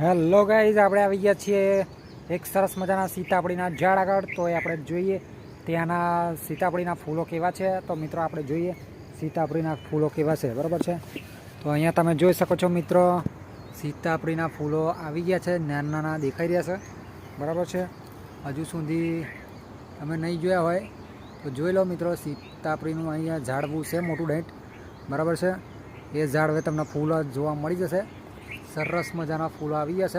Hello guys આપણે આવી ગયા છીએ એક સરસ મજાના સીતાપડીના ઝાડ આગળ તો એ આપણે જોઈએ ત્યાંના સીતાપડીના ફૂલો કેવા છે. તો મિત્રો, આપણે જોઈએ સીતાપડીના ફૂલો કેવા છે. બરાબર છે? તો અહીંયા તમે જોઈ શકો છો મિત્રો, સીતાપડીના ફૂલો આવી ગયા છે. નાના નાના દેખાઈ રહ્યા છે. બરાબર છે? હજુ સુધી તમે નહીં જોયા હોય તો જોઈ લો મિત્રો, સીતાપડીનું અહીંયા ઝાડવું છે, મોટું ડેટ બરાબર છે? એ ઝાડ હવે તમને ફૂલ જોવા મળી જશે. સરસ મજાના ફૂલો આવી જશે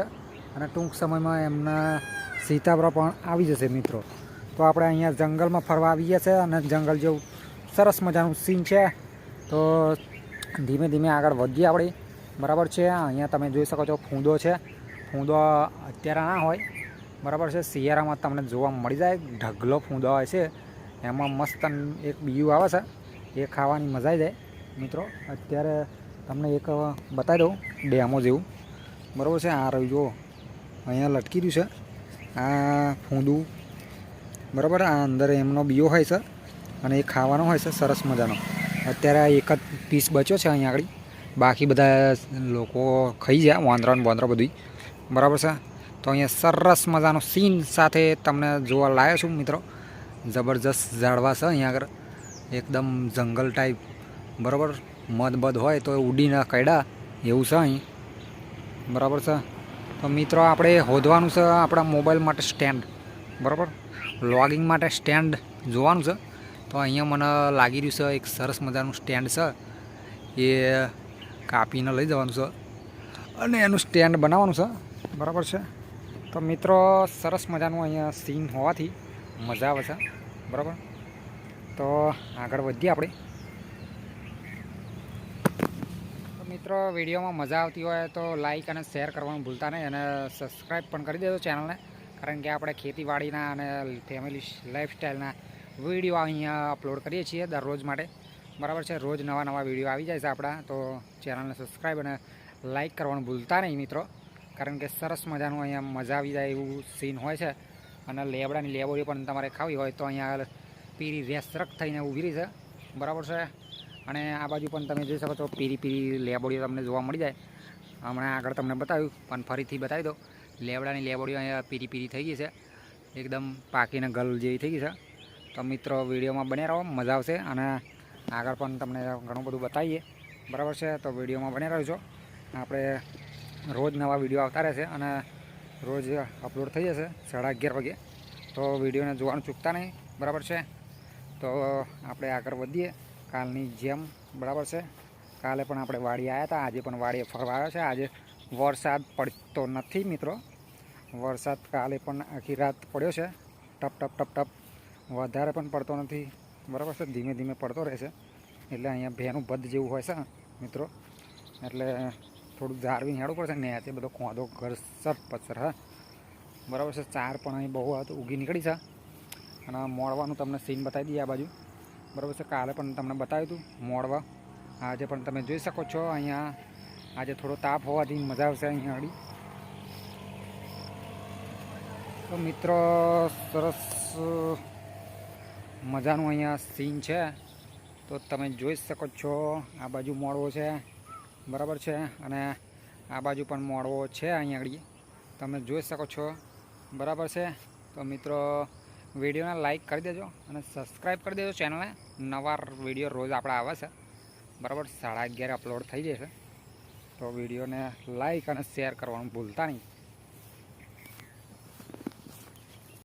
અને ટૂંક સમયમાં એમના સીતાપરા પણ આવી જશે મિત્રો. તો આપણે અહીંયા જંગલમાં ફરવા આવી છીએ અને જંગલ જેવું સરસ મજાનું સીન છે. તો ધીમે ધીમે આગળ વધીએ આપણે. બરાબર છે, અહીંયા તમે જોઈ શકો છો ફૂંદો છે. ફૂંદો અત્યારે ના હોય. બરાબર છે, શિયાળામાં તમને જોવા મળી જાય, ઢગલો ફૂંદો હોય છે. એમાં મસ્ત એક બીયું આવે છે. એ ખાવાની મજા આવી જાય. મિત્રો, અત્યારે તમને એક બતાવી દઉં, ડેમો જેવું. બરાબર છે, આ રહ્યું, જુઓ. અહીંયા લટકી રહ્યું છે. આ ફૂંદું. બરાબર, આ અંદર એમનો બીયો હોય છે અને એ ખાવાનો હોય છે, સરસ મજાનો. અત્યારે આ એક જ પીસ બચ્યો છે અહીંયા આગળ. બાકી બધા લોકો ખાઈ જાય વાંદરા ને બોંદરા બધું બરાબર છે? તો અહીંયા સરસ મજાનો સીન સાથે તમને જોવા લાવ્યો છું, મિત્રો. જબરજસ્ત ઝાડવા છે અહીંયા આગળ. એકદમ જંગલ ટાઈપ બરાબર? મદ બધ હોય તો ઉડીને કયડા એવું છે અહીં. બરાબર છે? તો મિત્રો, આપણે હોદવાનું છે આપણા મોબાઈલ માટે સ્ટેન્ડ. બરાબર? લોગિંગ માટે સ્ટેન્ડ જોવાનું છે. તો અહીંયા મને લાગી રહ્યું છે એક સરસ મજાનું સ્ટેન્ડ છે. એ કાપીને લઈ જવાનું છે. અને એનું સ્ટેન્ડ બનાવવાનું છે. બરાબર છે? તો મિત્રો, સરસ મજાનું અહીંયા સીન હોવાથી મજા આવે છે. બરાબર? તો આગળ વધીએ આપણે તો મિત્રો, વિડીયોમાં મજા આવતી હોય તો લાઈક અને શેર કરવાનું ભૂલતા નહીં અને સબસ્ક્રાઈબ પણ કરી દેજો ચેનલને કારણ કે આપણે ખેતીવાડીના અને ફેમિલી લાઈફસ્ટાઈલના વીડિયો અહીંયા અપલોડ કરીએ છીએ દરરોજ માટે. બરાબર છે? રોજ નવા નવા વીડિયો આવી જાય છે આપણા, તો ચેનલને સબસ્ક્રાઈબ અને લાઈક કરવાનું ભૂલતા નહીં મિત્રો. કારણ કે સરસ મજાનું અહીંયા મજા આવી જાય એવું સીન હોય છે. અને લેબડાની લેબોરી પણ તમારે ખાવી હોય તો અહીંયા પીરી રેસરક થઈને ઊભી રહી છે. બરાબર છે? અને આ બાજુ પણ તમે જોઈ શકો છો, પીરી પીરી લેબોડીઓ તમને જોવા મળી જાય. હમણાં આગળ તમને બતાવ્યું, પણ ફરીથી બતાવી દો લેબડાની લેબોડીઓ અહીંયા પીરી પીરી થઈ ગઈ છે. એકદમ પાકીને ગલ જેવી થઈ ગઈ છે. તો મિત્રો, વિડીયોમાં બને રહો, મજા આવશે. અને આગળ પણ તમને ઘણું બધું બતાવીએ. બરાબર છે? તો વિડીયોમાં બને રહ્યો છો આપણે રોજ નવા વીડિયો આવતા રહેશે અને રોજ અપલોડ થઈ જશે સાડા અગિયાર વાગે. તો વિડીયોને જોવાનું ચૂકતા નહીં. બરાબર છે? તો આપણે આગળ વધીએ. કાલની જેમ, બરાબર છે? કાલે પણ આપણે વાડી આવ્યા હતા, આજે પણ વાડીએ ફરવા આવ્યા છે. આજે વરસાદ પડતો નથી મિત્રો. વરસાદ કાલે પણ આખી રાત પડ્યો છે. ટપ ટપ ટપ ટપ. વધારે પણ પડતો નથી. બરાબર છે? ધીમે ધીમે પડતો રહેશે એટલે અહીંયા ભેનું બધ જેવું હોય છે, મિત્રો. એટલે થોડુંક ઝાડવીને હેડવું પડશે ને તે બધો ખોદો ઘરસર પથ્થર, હા. બરાબર છે? ચાર પણ અહીં બહુ ઉગી નીકળી છે. અને મોડવાનું તમને સીન બતાવી દઈએ આ બાજુ. બરાબર છે, કાલે પણ તમને બતાવ્યું હતું, મોડવા. આજે પણ તમે જોઈ શકો છો, અહીંયા આજે થોડો તાપ હોવાથી મજા આવશે અહીંયા આગળ. તો મિત્રો, સરસ મજાનું અહીંયા સીન છે. તો તમે જોઈ શકો છો, આ બાજુ મોડવો છે, બરાબર છે, અને આ બાજુ પણ મોડવો છે અહીંયા આગળ. તમે જોઈ શકો છો, બરાબર છે. તો મિત્રો વિડીયોને લાઇક કરી દેજો અને સબસ્ક્રાઈબ કરી દેજો ચેનલને. નવા વીડિયો રોજ આપણા આવે છે. બરાબર, સાડા અગિયારે અપલોડ થઈ જશે. તો વિડીયોને લાઇક અને શેર કરવાનું ભૂલતા નહીં.